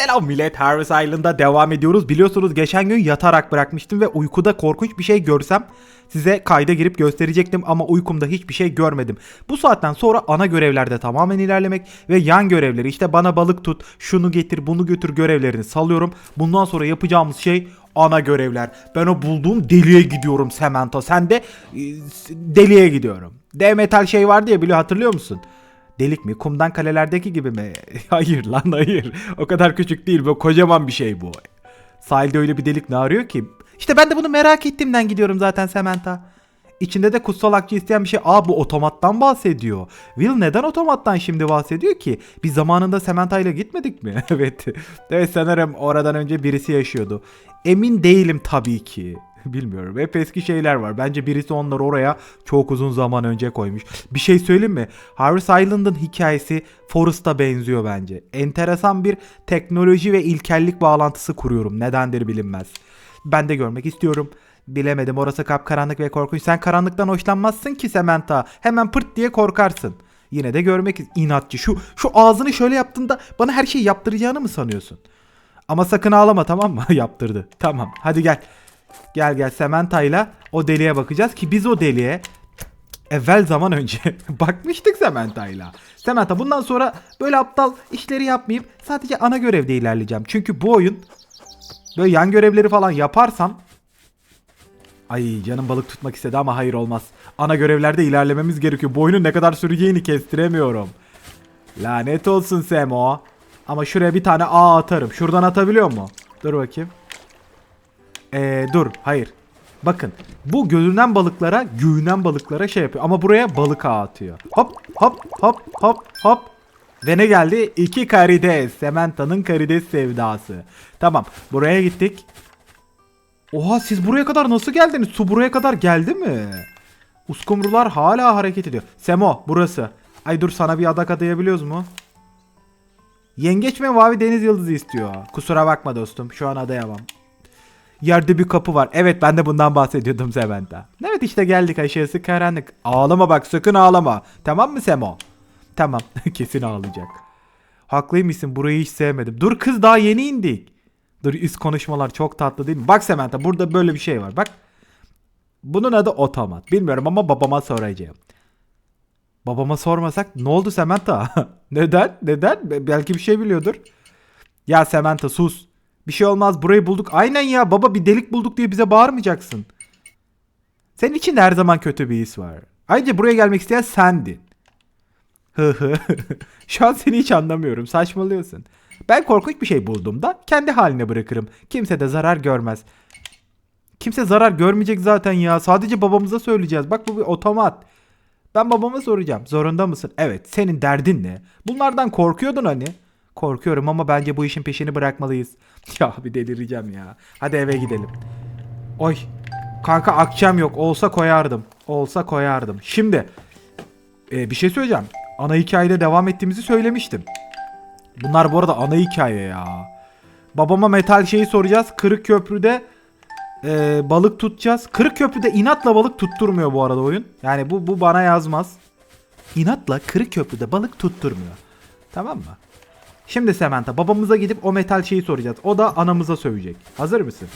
Selam millet Harvest Island'da devam ediyoruz. Biliyorsunuz geçen gün yatarak bırakmıştım ve uykuda korkunç bir şey görsem size kayda girip gösterecektim ama uykumda hiçbir şey görmedim. Bu saatten sonra ana görevlerde tamamen ilerlemek ve yan görevleri işte bana balık tut, şunu getir, bunu götür görevlerini salıyorum. Bundan sonra yapacağımız şey ana görevler. Ben o bulduğum deliğe gidiyorum Samantha. Sen de e, deliğe gidiyorum. D metal şey vardı ya biliyor hatırlıyor musun? Delik mi? Kumdan kalelerdeki gibi mi? hayır lan hayır. O kadar küçük değil. Bu kocaman bir şey bu. Sahilde öyle bir delik ne arıyor ki? İşte ben de bunu merak ettiğimden gidiyorum zaten Samantha. İçinde de kutsal akçe isteyen bir şey. Aa bu otomattan bahsediyor. Will neden otomattan şimdi bahsediyor ki? Biz zamanında Samantha ile gitmedik mi? evet. Evet sanırım oradan önce birisi yaşıyordu. Emin değilim tabii ki. Bilmiyorum. Hep eski şeyler var. Bence birisi onları oraya çok uzun zaman önce koymuş. Bir şey söyleyeyim mi? Harvest Island'ın hikayesi Forest'a benziyor bence. Enteresan bir teknoloji ve ilkellik bağlantısı kuruyorum. Nedendir bilinmez. Ben de görmek istiyorum. Bilemedim orası kapkaranlık ve korkunç. Sen karanlıktan hoşlanmazsın ki Samantha. Hemen pırt diye korkarsın. Yine de görmek inatçı. Şu şu ağzını şöyle yaptığında bana her şeyi yaptıracağını mı sanıyorsun? Ama sakın ağlama tamam mı? Yaptırdı. Tamam. Hadi gel. Gel gel Sementa'yla o deliğe bakacağız ki biz o deliğe evvel zaman önce bakmıştık Sementa'yla. Sementa bundan sonra böyle aptal işleri yapmayıp sadece ana görevde ilerleyeceğim. Çünkü bu oyun böyle yan görevleri falan yaparsam Ay canım balık tutmak istedi ama hayır olmaz. Ana görevlerde ilerlememiz gerekiyor. Bu ne kadar süreceğini kestiremiyorum. Lanet olsun Semo. Ama şuraya bir tane A atarım. Şuradan atabiliyor mu? Dur bakayım. Ee, dur hayır. Bakın bu görünen balıklara güğünen balıklara şey yapıyor. Ama buraya balık ağı atıyor. Hop hop hop hop hop. Ve ne geldi? İki karides. Sementa'nın karides sevdası. Tamam buraya gittik. Oha siz buraya kadar nasıl geldiniz? Su buraya kadar geldi mi? Uskumrular hala hareket ediyor. Semo burası. Ay dur sana bir adak adayabiliyoruz mu? Yengeç ve mavi deniz yıldızı istiyor. Kusura bakma dostum şu an adayamam. Yerde bir kapı var. Evet ben de bundan bahsediyordum Sementa. Evet işte geldik aşağısı karanlık. Ağlama bak sakın ağlama. Tamam mı Semo? Tamam kesin ağlayacak. Haklıymışsın burayı hiç sevmedim. Dur kız daha yeni indik. Dur üst konuşmalar çok tatlı değil mi? Bak Sementa burada böyle bir şey var bak. Bunun adı otomat. Bilmiyorum ama babama soracağım. Babama sormasak ne oldu Sementa? Neden? Neden? Be- Belki bir şey biliyordur. Ya Sementa sus. Bir şey olmaz burayı bulduk. Aynen ya baba bir delik bulduk diye bize bağırmayacaksın. Senin için her zaman kötü bir his var. Ayrıca buraya gelmek isteyen sendin. Hı hı. Şu an seni hiç anlamıyorum. Saçmalıyorsun. Ben korkunç bir şey bulduğumda kendi haline bırakırım. Kimse de zarar görmez. Kimse zarar görmeyecek zaten ya. Sadece babamıza söyleyeceğiz. Bak bu bir otomat. Ben babama soracağım. Zorunda mısın? Evet. Senin derdin ne? Bunlardan korkuyordun hani. Korkuyorum ama bence bu işin peşini bırakmalıyız. Ya bir delireceğim ya. Hadi eve gidelim. Oy. Kanka akçam yok. Olsa koyardım. Olsa koyardım. Şimdi. e, bir şey söyleyeceğim. Ana hikayede devam ettiğimizi söylemiştim. Bunlar bu arada ana hikaye ya. Babama metal şeyi soracağız. Kırık köprüde e, balık tutacağız. Kırık köprüde inatla balık tutturmuyor bu arada oyun. Yani bu bu bana yazmaz. İnatla kırık köprüde balık tutturmuyor. Tamam mı? Şimdi Samantha babamıza gidip o metal şeyi soracağız. O da anamıza sövecek. Hazır mısın?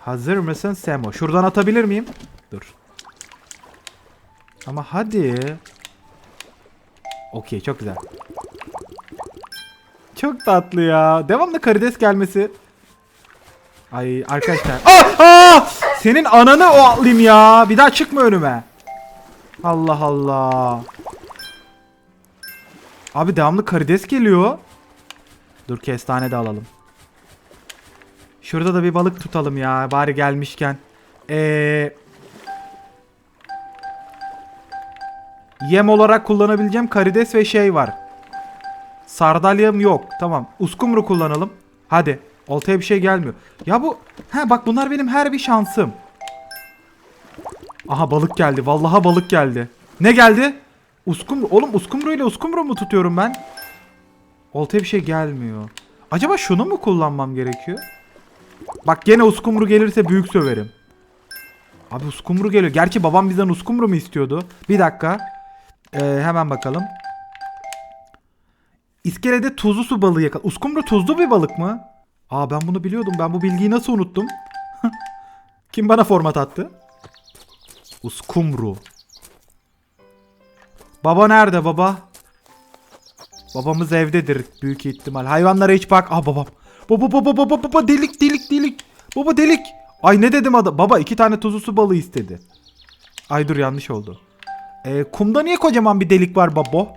Hazır mısın Samo? Şuradan atabilir miyim? Dur. Ama hadi. Okey çok güzel. Çok tatlı ya. Devamlı karides gelmesi. Ay arkadaşlar. Ah! Ah! Senin ananı o alayım ya. Bir daha çıkma önüme. Allah Allah. Abi devamlı karides geliyor. Dur kestane de alalım. Şurada da bir balık tutalım ya. Bari gelmişken. Eee... Yem olarak kullanabileceğim karides ve şey var. Sardalyam yok. Tamam. Uskumru kullanalım. Hadi. Oltaya bir şey gelmiyor. Ya bu... He bak bunlar benim her bir şansım. Aha balık geldi. Vallaha balık geldi. Ne geldi? Uskumru. Oğlum uskumru ile uskumru mu tutuyorum ben? Oltaya bir şey gelmiyor. Acaba şunu mu kullanmam gerekiyor? Bak gene uskumru gelirse büyük söverim. Abi uskumru geliyor. Gerçi babam bizden uskumru mu istiyordu? Bir dakika. Ee, hemen bakalım. İskelede tuzlu su balığı yakal. Uskumru tuzlu bir balık mı? Aa ben bunu biliyordum. Ben bu bilgiyi nasıl unuttum? Kim bana format attı? Uskumru. Baba nerede baba? Babamız evdedir büyük ihtimal. Hayvanlara hiç bak. Aa babam. Baba baba baba baba delik delik delik. Baba delik. Ay ne dedim adam? Baba iki tane tuzlu su balığı istedi. Ay dur yanlış oldu. Ee, kumda niye kocaman bir delik var baba?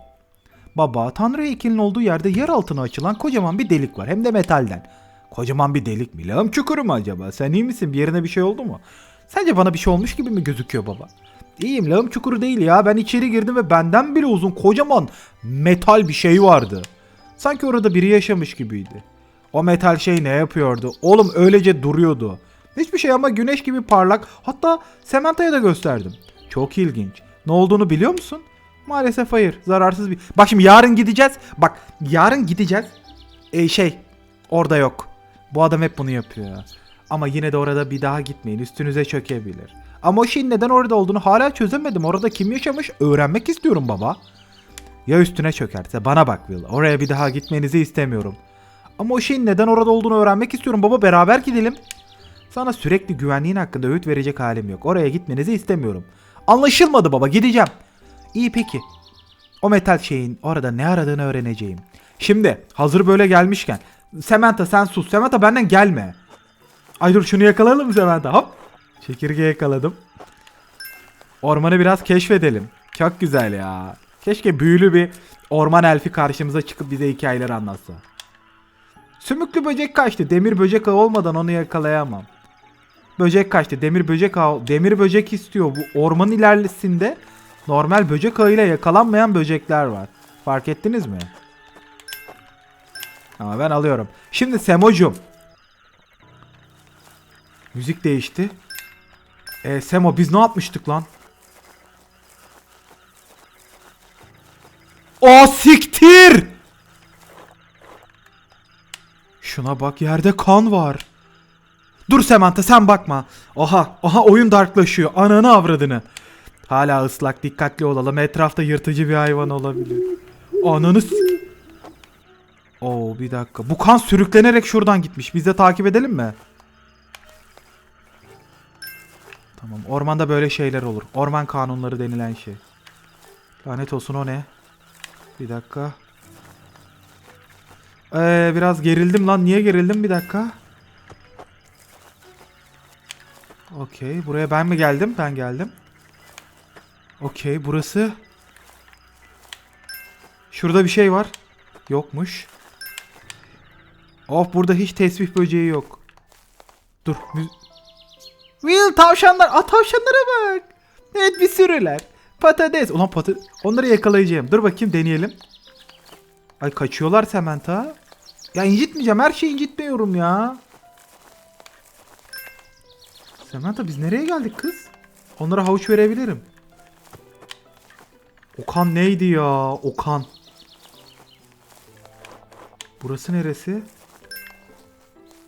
Baba Tanrı heykelinin olduğu yerde yer altına açılan kocaman bir delik var. Hem de metalden. Kocaman bir delik mi? Lağım çukuru mu acaba? Sen iyi misin? Bir yerine bir şey oldu mu? Sence bana bir şey olmuş gibi mi gözüküyor baba? İyiyim lağım çukuru değil ya. Ben içeri girdim ve benden bile uzun kocaman metal bir şey vardı. Sanki orada biri yaşamış gibiydi. O metal şey ne yapıyordu? Oğlum öylece duruyordu. Hiçbir şey ama güneş gibi parlak. Hatta Sementa'ya da gösterdim. Çok ilginç. Ne olduğunu biliyor musun? Maalesef hayır. Zararsız bir... Bak şimdi yarın gideceğiz. Bak yarın gideceğiz. E şey orada yok. Bu adam hep bunu yapıyor. Ama yine de orada bir daha gitmeyin. Üstünüze çökebilir. Ama o şeyin neden orada olduğunu hala çözemedim. Orada kim yaşamış öğrenmek istiyorum baba. Ya üstüne çökerse bana bak Will. Oraya bir daha gitmenizi istemiyorum. Ama o şeyin neden orada olduğunu öğrenmek istiyorum baba. Beraber gidelim. Sana sürekli güvenliğin hakkında öğüt verecek halim yok. Oraya gitmenizi istemiyorum. Anlaşılmadı baba gideceğim. İyi peki. O metal şeyin orada ne aradığını öğreneceğim. Şimdi hazır böyle gelmişken. Samantha sen sus. Samantha benden gelme. Ay dur şunu yakalayalım Samantha? Hop. Çekirge yakaladım. Ormanı biraz keşfedelim. Çok güzel ya. Keşke büyülü bir orman elfi karşımıza çıkıp bize hikayeler anlatsa. Sümüklü böcek kaçtı. Demir böcek ağı olmadan onu yakalayamam. Böcek kaçtı. Demir böcek ağı. Demir böcek istiyor. Bu orman ilerlisinde normal böcek ağıyla yakalanmayan böcekler var. Fark ettiniz mi? Ama ben alıyorum. Şimdi Semocum. Müzik değişti. E, Semo biz ne yapmıştık lan? O siktir! Şuna bak yerde kan var. Dur Samantha sen bakma. Oha oha oyun darklaşıyor. Ananı avradını. Hala ıslak dikkatli olalım. Etrafta yırtıcı bir hayvan olabilir. Ananı Oo bir dakika. Bu kan sürüklenerek şuradan gitmiş. Biz de takip edelim mi? Ormanda böyle şeyler olur. Orman kanunları denilen şey. Lanet olsun o ne? Bir dakika. Ee, biraz gerildim lan. Niye gerildim? Bir dakika. Okey. Buraya ben mi geldim? Ben geldim. Okey. Burası. Şurada bir şey var. Yokmuş. Of burada hiç tesbih böceği yok. Dur. Will tavşanlar. Aa tavşanlara bak. Evet bir sürüler. Patates. Ulan patates. Onları yakalayacağım. Dur bakayım deneyelim. Ay kaçıyorlar Samantha. Ya incitmeyeceğim. Her şeyi incitmiyorum ya. Samantha biz nereye geldik kız? Onlara havuç verebilirim. Okan neydi ya? Okan. Burası neresi?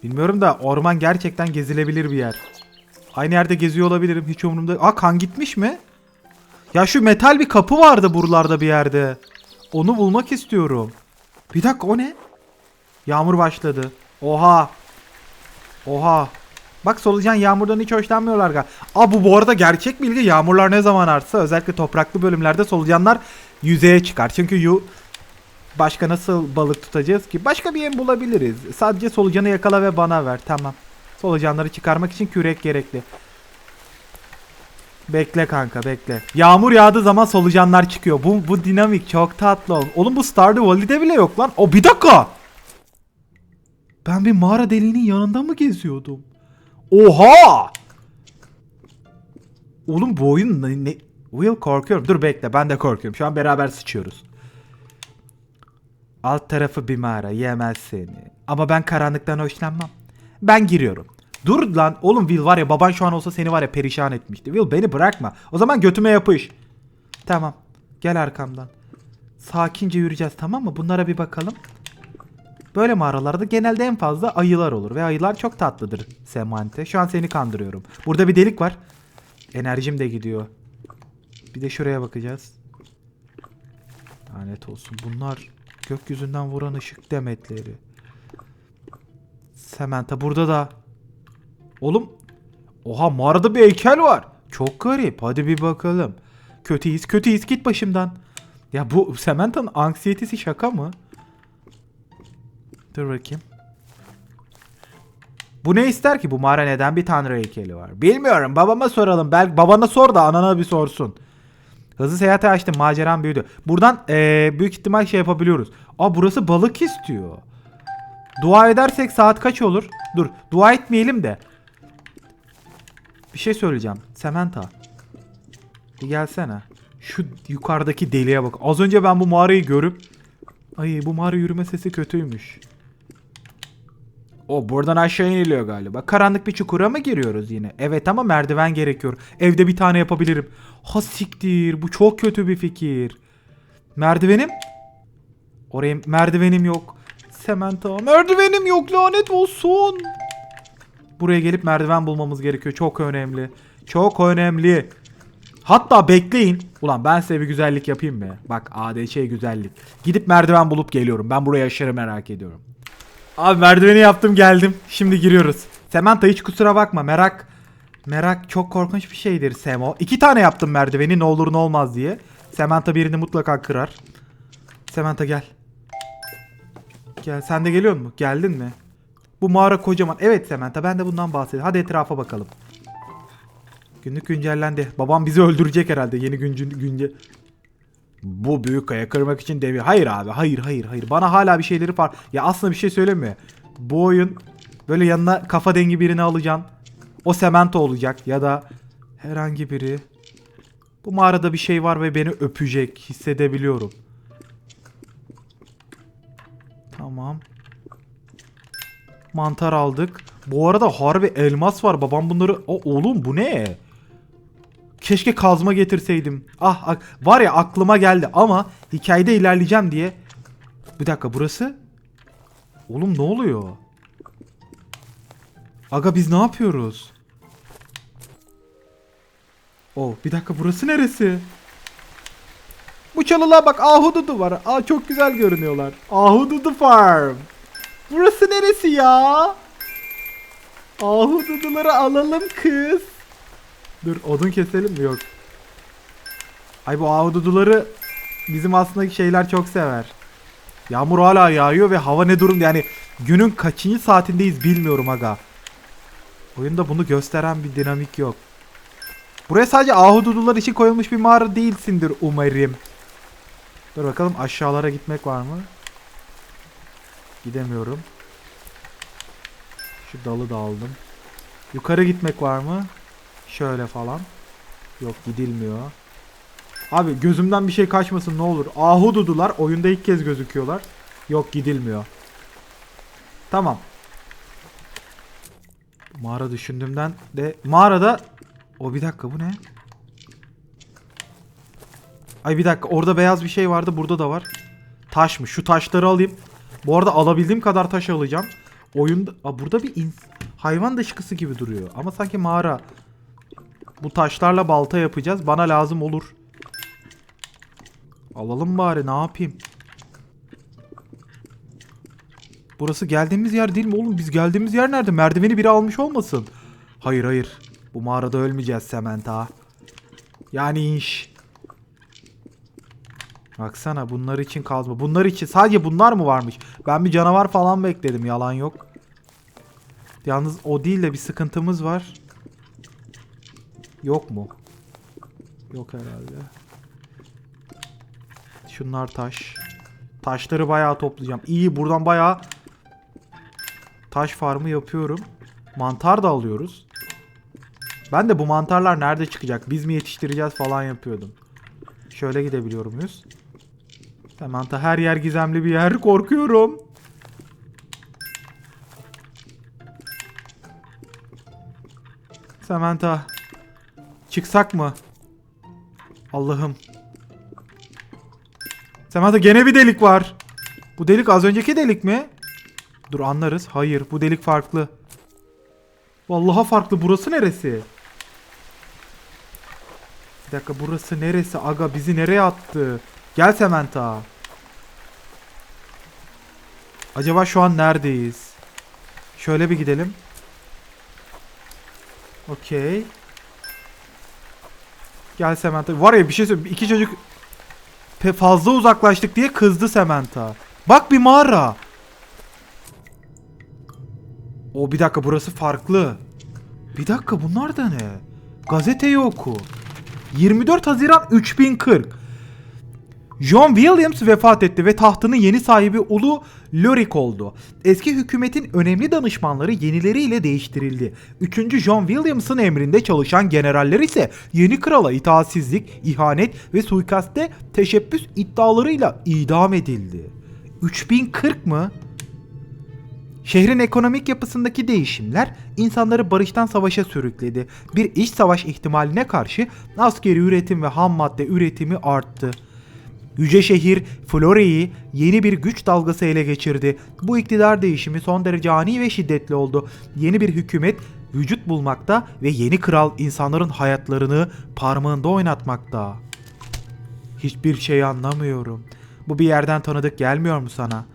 Bilmiyorum da orman gerçekten gezilebilir bir yer. Aynı yerde geziyor olabilirim hiç umurumda. Aa kan gitmiş mi? Ya şu metal bir kapı vardı buralarda bir yerde. Onu bulmak istiyorum. Bir dakika o ne? Yağmur başladı. Oha. Oha. Bak solucan yağmurdan hiç hoşlanmıyorlar galiba. Aa bu bu arada gerçek bilgi. Yağmurlar ne zaman artsa özellikle topraklı bölümlerde solucanlar yüzeye çıkar. Çünkü yu başka nasıl balık tutacağız ki? Başka bir yem bulabiliriz. Sadece solucanı yakala ve bana ver. Tamam. Solucanları çıkarmak için kürek gerekli. Bekle kanka bekle. Yağmur yağdığı zaman solucanlar çıkıyor. Bu bu dinamik çok tatlı. oğlum. Oğlum bu Stardew Valley'de bile yok lan. O bir dakika. Ben bir mağara deliğinin yanında mı geziyordum? Oha! Oğlum bu oyun ne, ne? Will korkuyorum. Dur bekle ben de korkuyorum. Şu an beraber sıçıyoruz. Alt tarafı bir mağara yemez seni. Ama ben karanlıktan hoşlanmam. Ben giriyorum. Dur lan oğlum Will var ya baban şu an olsa seni var ya perişan etmişti. Will beni bırakma. O zaman götüme yapış. Tamam. Gel arkamdan. Sakince yürüyeceğiz tamam mı? Bunlara bir bakalım. Böyle mağaralarda genelde en fazla ayılar olur ve ayılar çok tatlıdır Semante. Şu an seni kandırıyorum. Burada bir delik var. Enerjim de gidiyor. Bir de şuraya bakacağız. Lanet olsun bunlar Gökyüzünden vuran ışık demetleri. Sementa burada da. Oğlum. Oha mağarada bir heykel var. Çok garip. Hadi bir bakalım. Kötüyüz kötüyüz git başımdan. Ya bu Sementa'nın anksiyetesi şaka mı? Dur bakayım. Bu ne ister ki? Bu mağara neden bir tanrı heykeli var? Bilmiyorum. Babama soralım. Belki babana sor da anana bir sorsun. Hızlı seyahate açtım. Maceram büyüdü. Buradan eee, büyük ihtimal şey yapabiliyoruz. Aa burası balık istiyor. Dua edersek saat kaç olur? Dur. Dua etmeyelim de. Bir şey söyleyeceğim. Sementa. Bir gelsene. Şu yukarıdaki deliğe bak. Az önce ben bu mağarayı görüp Ay bu mağara yürüme sesi kötüymüş. O buradan aşağı iniliyor galiba. Karanlık bir çukura mı giriyoruz yine? Evet ama merdiven gerekiyor. Evde bir tane yapabilirim. Ha siktir. Bu çok kötü bir fikir. Merdivenim? Oraya merdivenim yok. Sementa. Merdivenim yok lanet olsun. Buraya gelip merdiven bulmamız gerekiyor. Çok önemli. Çok önemli. Hatta bekleyin. Ulan ben size bir güzellik yapayım mı? Bak ADC güzellik. Gidip merdiven bulup geliyorum. Ben burayı aşırı merak ediyorum. Abi merdiveni yaptım geldim. Şimdi giriyoruz. Samantha hiç kusura bakma. Merak merak çok korkunç bir şeydir Semo. İki tane yaptım merdiveni ne olur ne olmaz diye. Samantha birini mutlaka kırar. Samantha gel. Gel sen de geliyor mu? Geldin mi? Bu mağara kocaman. Evet Samantha ben de bundan bahsediyorum. Hadi etrafa bakalım. Günlük güncellendi. Babam bizi öldürecek herhalde yeni güncü günce. Bu büyük kaya kırmak için devi. Hayır abi hayır hayır hayır. Bana hala bir şeyleri far. Ya aslında bir şey söyleme. Bu oyun böyle yanına kafa dengi birini alacaksın. O semento olacak ya da herhangi biri. Bu mağarada bir şey var ve beni öpecek. Hissedebiliyorum. Tamam. Mantar aldık. Bu arada harbi elmas var. Babam bunları... O, oğlum bu ne? Keşke kazma getirseydim. Ah, ak- var ya aklıma geldi ama hikayede ilerleyeceğim diye. Bir dakika burası? Oğlum ne oluyor? Aga biz ne yapıyoruz? Oh bir dakika burası neresi? Bu çalılığa bak ahududu var. Aa çok güzel görünüyorlar. Ahududu Farm. Burası neresi ya? Ahududuları alalım kız. Dur odun keselim mi? Yok. Ay bu ahududuları bizim aslında şeyler çok sever. Yağmur hala yağıyor ve hava ne durum yani günün kaçıncı saatindeyiz bilmiyorum aga. Oyunda bunu gösteren bir dinamik yok. Buraya sadece ahududular için koyulmuş bir mağara değilsindir umarım. Dur bakalım aşağılara gitmek var mı? Gidemiyorum. Şu dalı da aldım. Yukarı gitmek var mı? Şöyle falan. Yok gidilmiyor. Abi gözümden bir şey kaçmasın ne olur. Ahududular oyunda ilk kez gözüküyorlar. Yok gidilmiyor. Tamam. Mağara düşündüğümden de mağarada o bir dakika bu ne? Ay bir dakika orada beyaz bir şey vardı burada da var. Taş mı? Şu taşları alayım. Bu arada alabildiğim kadar taş alacağım. Oyunda Aa, burada bir ins- hayvan dışkısı gibi duruyor. Ama sanki mağara. Bu taşlarla balta yapacağız. Bana lazım olur. Alalım bari ne yapayım. Burası geldiğimiz yer değil mi oğlum? Biz geldiğimiz yer nerede? Merdiveni biri almış olmasın? Hayır hayır. Bu mağarada ölmeyeceğiz Sementa. Yani inş. Baksana bunlar için kazma. Bunlar için sadece bunlar mı varmış? Ben bir canavar falan bekledim. Yalan yok. Yalnız o değil de bir sıkıntımız var. Yok mu? Yok herhalde. Şunlar taş. Taşları bayağı toplayacağım. İyi buradan bayağı taş farmı yapıyorum. Mantar da alıyoruz. Ben de bu mantarlar nerede çıkacak? Biz mi yetiştireceğiz falan yapıyordum. Şöyle gidebiliyor muyuz? Samantha her yer gizemli bir yer. Korkuyorum. Samantha. Çıksak mı? Allah'ım. Samantha gene bir delik var. Bu delik az önceki delik mi? Dur anlarız. Hayır bu delik farklı. Vallahi farklı. Burası neresi? Bir dakika burası neresi? Aga bizi nereye attı? Gel Samantha. Acaba şu an neredeyiz? Şöyle bir gidelim. Okey. Gel Samantha. Var ya bir şey söyleyeyim. İki çocuk fazla uzaklaştık diye kızdı Samantha. Bak bir mağara. O bir dakika burası farklı. Bir dakika bunlar da ne? Gazeteyi oku. 24 Haziran 3040. John Williams vefat etti ve tahtının yeni sahibi Ulu Lorik oldu. Eski hükümetin önemli danışmanları yenileriyle değiştirildi. 3. John Williams'ın emrinde çalışan generaller ise yeni krala itaatsizlik, ihanet ve suikaste teşebbüs iddialarıyla idam edildi. 3040 mı? Şehrin ekonomik yapısındaki değişimler insanları barıştan savaşa sürükledi. Bir iç savaş ihtimaline karşı askeri üretim ve ham madde üretimi arttı. Yüce şehir Florya'yı yeni bir güç dalgası ele geçirdi. Bu iktidar değişimi son derece ani ve şiddetli oldu. Yeni bir hükümet vücut bulmakta ve yeni kral insanların hayatlarını parmağında oynatmakta. Hiçbir şey anlamıyorum. Bu bir yerden tanıdık gelmiyor mu sana?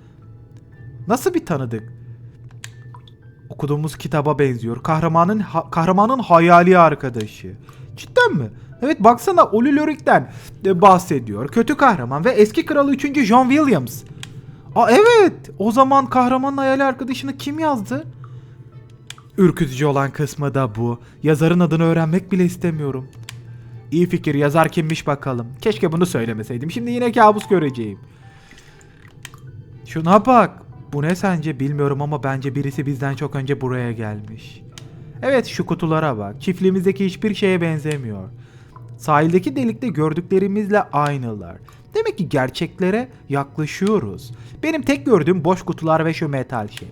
Nasıl bir tanıdık? Okuduğumuz kitaba benziyor. Kahramanın ha- kahramanın hayali arkadaşı. Cidden mi? Evet baksana Oli Lorik'ten de bahsediyor. Kötü kahraman ve eski kralı 3. John Williams. Aa evet. O zaman kahramanın hayali arkadaşını kim yazdı? Ürkütücü olan kısmı da bu. Yazarın adını öğrenmek bile istemiyorum. İyi fikir yazar kimmiş bakalım. Keşke bunu söylemeseydim. Şimdi yine kabus göreceğim. Şuna bak. Bu ne sence bilmiyorum ama bence birisi bizden çok önce buraya gelmiş. Evet şu kutulara bak. Çiftliğimizdeki hiçbir şeye benzemiyor. Sahildeki delikte gördüklerimizle aynılar. Demek ki gerçeklere yaklaşıyoruz. Benim tek gördüğüm boş kutular ve şu metal şey.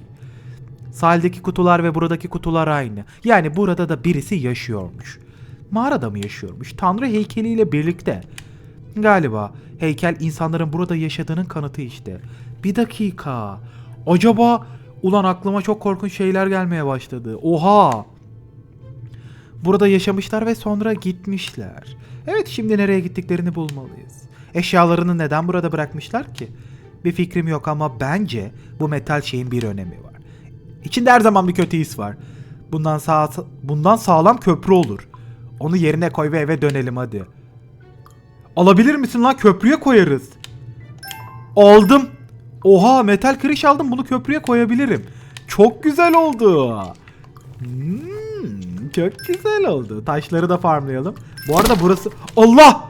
Sahildeki kutular ve buradaki kutular aynı. Yani burada da birisi yaşıyormuş. Mağarada mı yaşıyormuş? Tanrı heykeliyle birlikte. Galiba heykel insanların burada yaşadığının kanıtı işte. Bir dakika. Acaba ulan aklıma çok korkunç şeyler gelmeye başladı. Oha. Burada yaşamışlar ve sonra gitmişler. Evet şimdi nereye gittiklerini bulmalıyız. Eşyalarını neden burada bırakmışlar ki? Bir fikrim yok ama bence bu metal şeyin bir önemi var. İçinde her zaman bir kötü his var. Bundan sağ bundan sağlam köprü olur. Onu yerine koy ve eve dönelim hadi. Alabilir misin lan köprüye koyarız. Aldım. Oha metal kırış aldım bunu köprüye koyabilirim. Çok güzel oldu. Hmm, çok güzel oldu. Taşları da farmlayalım. Bu arada burası... Allah!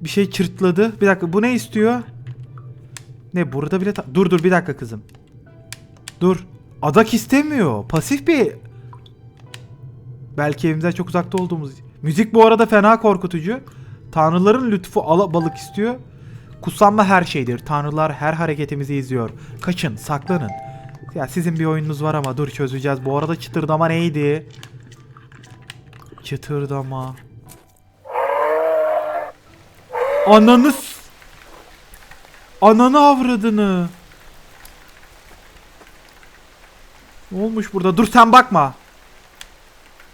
Bir şey çırtladı. Bir dakika bu ne istiyor? Ne burada bile... dur dur bir dakika kızım. Dur. Adak istemiyor. Pasif bir... Belki evimizden çok uzakta olduğumuz... Müzik bu arada fena korkutucu. Tanrıların lütfu alabalık istiyor. Kutsanma her şeydir. Tanrılar her hareketimizi izliyor. Kaçın, saklanın. Ya sizin bir oyununuz var ama dur çözeceğiz. Bu arada çıtırdama neydi? Çıtırdama. Ananı Ananı avradını. Ne olmuş burada? Dur sen bakma.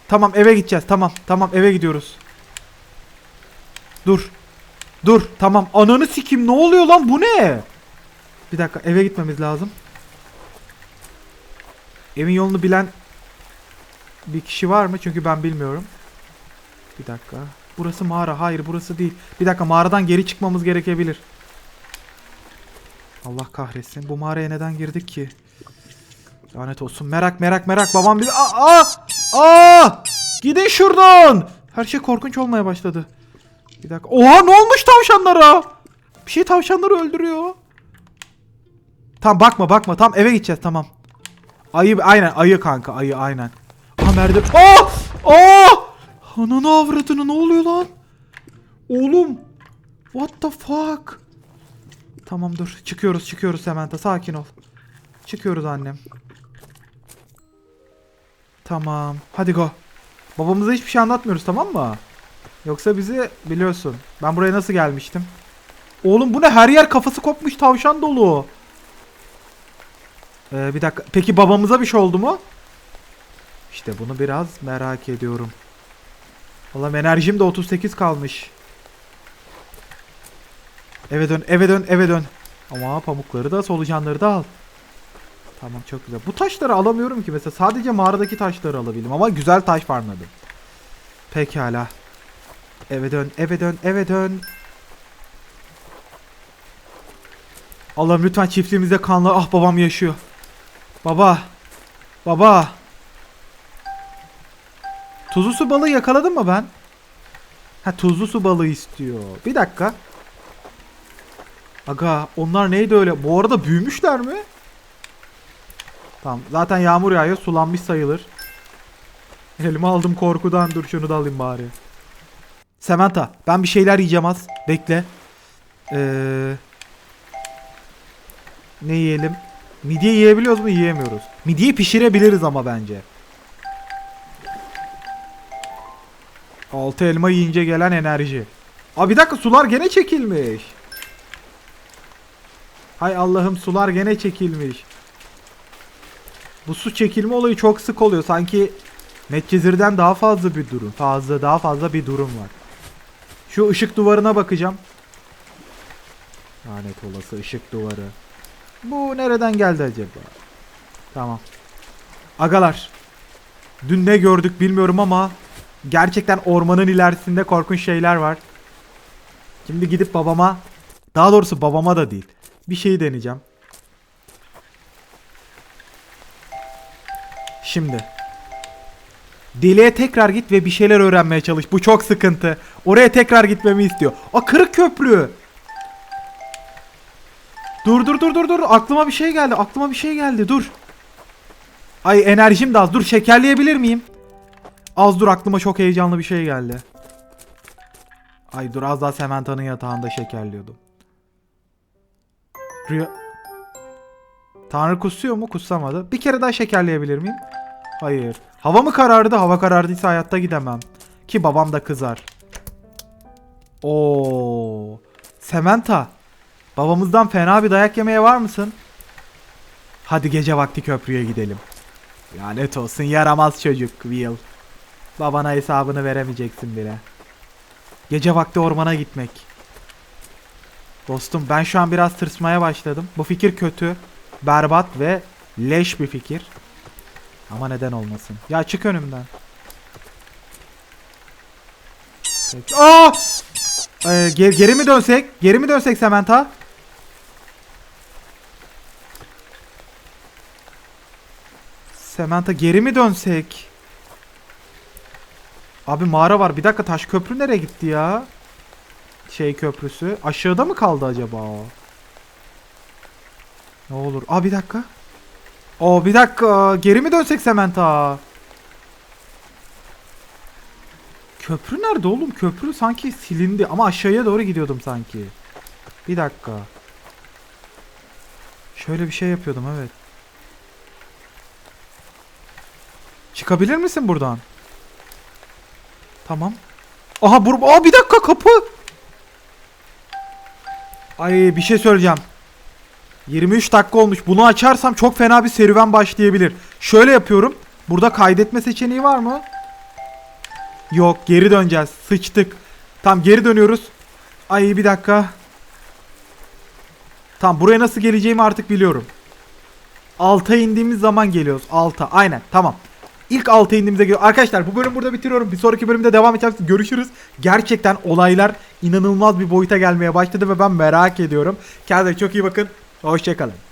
Tamam eve gideceğiz. Tamam. Tamam eve gidiyoruz. Dur. Dur. Tamam. Ananı sikim. Ne oluyor lan? Bu ne? Bir dakika eve gitmemiz lazım. Evin yolunu bilen bir kişi var mı? Çünkü ben bilmiyorum. Bir dakika. Burası mağara. Hayır burası değil. Bir dakika mağaradan geri çıkmamız gerekebilir. Allah kahretsin. Bu mağaraya neden girdik ki? Lanet olsun. Merak merak merak. Babam bizi... Aa! Aa! Aa! Gidin şuradan. Her şey korkunç olmaya başladı. Bir dakika. Oha ne olmuş tavşanlara? Bir şey tavşanları öldürüyor. Tamam bakma bakma. Tamam eve gideceğiz tamam. Ayı aynen ayı kanka ayı aynen. Aa merdiven. Aa! Aa! Ananı avradını ne oluyor lan? Oğlum. What the fuck? Tamam dur. Çıkıyoruz çıkıyoruz Samantha sakin ol. Çıkıyoruz annem. Tamam. Hadi go. Babamıza hiçbir şey anlatmıyoruz tamam mı? Yoksa bizi biliyorsun. Ben buraya nasıl gelmiştim? Oğlum bu ne? Her yer kafası kopmuş tavşan dolu. Ee, bir dakika. Peki babamıza bir şey oldu mu? İşte bunu biraz merak ediyorum. Oğlum enerjim de 38 kalmış. Eve dön, eve dön, eve dön. Ama pamukları da solucanları da al. Tamam çok güzel. Bu taşları alamıyorum ki mesela sadece mağaradaki taşları alabildim ama güzel taş farmladım. Pekala. Eve dön, eve dön, eve dön. Allah'ım lütfen çiftliğimizde kanlı. Ah babam yaşıyor. Baba. Baba. Tuzlu su balığı yakaladım mı ben? Ha tuzlu su balığı istiyor. Bir dakika. Aga onlar neydi öyle? Bu arada büyümüşler mi? Tamam zaten yağmur yağıyor sulanmış sayılır. Elime aldım korkudan dur şunu da alayım bari. Samantha ben bir şeyler yiyeceğim az. Bekle. Ee, ne yiyelim? Midye yiyebiliyoruz mu? Yiyemiyoruz. Midyeyi pişirebiliriz ama bence. Altı elma yiyince gelen enerji. Aa bir dakika sular gene çekilmiş. Hay Allah'ım sular gene çekilmiş. Bu su çekilme olayı çok sık oluyor. Sanki Medcezir'den daha fazla bir durum. Fazla daha fazla bir durum var. Şu ışık duvarına bakacağım. Lanet olası ışık duvarı. Bu nereden geldi acaba? Tamam. Agalar. Dün ne gördük bilmiyorum ama gerçekten ormanın ilerisinde korkunç şeyler var. Şimdi gidip babama daha doğrusu babama da değil. Bir şey deneyeceğim. Şimdi. Deliğe tekrar git ve bir şeyler öğrenmeye çalış. Bu çok sıkıntı. Oraya tekrar gitmemi istiyor. A kırık köprü. Dur dur dur dur dur. Aklıma bir şey geldi. Aklıma bir şey geldi. Dur. Ay enerjim de az. Dur şekerleyebilir miyim? Az dur aklıma çok heyecanlı bir şey geldi. Ay dur az daha Sementa'nın yatağında şekerliyordum. Rüya... Tanrı kusuyor mu? Kussamadı. Bir kere daha şekerleyebilir miyim? Hayır. Hava mı karardı? Hava karardıysa hayatta gidemem. Ki babam da kızar. Oo. Sementa. Babamızdan fena bir dayak yemeye var mısın? Hadi gece vakti köprüye gidelim. Lanet olsun yaramaz çocuk Will. Babana hesabını veremeyeceksin bile. Gece vakti ormana gitmek. Dostum ben şu an biraz tırsmaya başladım. Bu fikir kötü, berbat ve leş bir fikir. Ama neden olmasın? Ya çık önümden. Peki. Aa! Ee, geri, geri mi dönsek? Geri mi dönsek Samantha? Samantha geri mi dönsek? Abi mağara var. Bir dakika taş köprü nereye gitti ya? Şey köprüsü. Aşağıda mı kaldı acaba o? Ne olur. Aa bir dakika. Aa bir dakika. Geri mi dönsek Samantha? Köprü nerede oğlum? Köprü sanki silindi ama aşağıya doğru gidiyordum sanki. Bir dakika. Şöyle bir şey yapıyordum evet. Çıkabilir misin buradan? Tamam. Aha bur Aa bir dakika kapı. Ay bir şey söyleyeceğim. 23 dakika olmuş. Bunu açarsam çok fena bir serüven başlayabilir. Şöyle yapıyorum. Burada kaydetme seçeneği var mı? Yok geri döneceğiz. Sıçtık. Tamam geri dönüyoruz. Ay bir dakika. Tamam buraya nasıl geleceğimi artık biliyorum. Alta indiğimiz zaman geliyoruz. Alta aynen tamam. İlk alta indiğimizde geliyor. Arkadaşlar bu bölümü burada bitiriyorum. Bir sonraki bölümde devam edeceğiz. Görüşürüz. Gerçekten olaylar inanılmaz bir boyuta gelmeye başladı ve ben merak ediyorum. Kendinize çok iyi bakın. Hoşçakalın.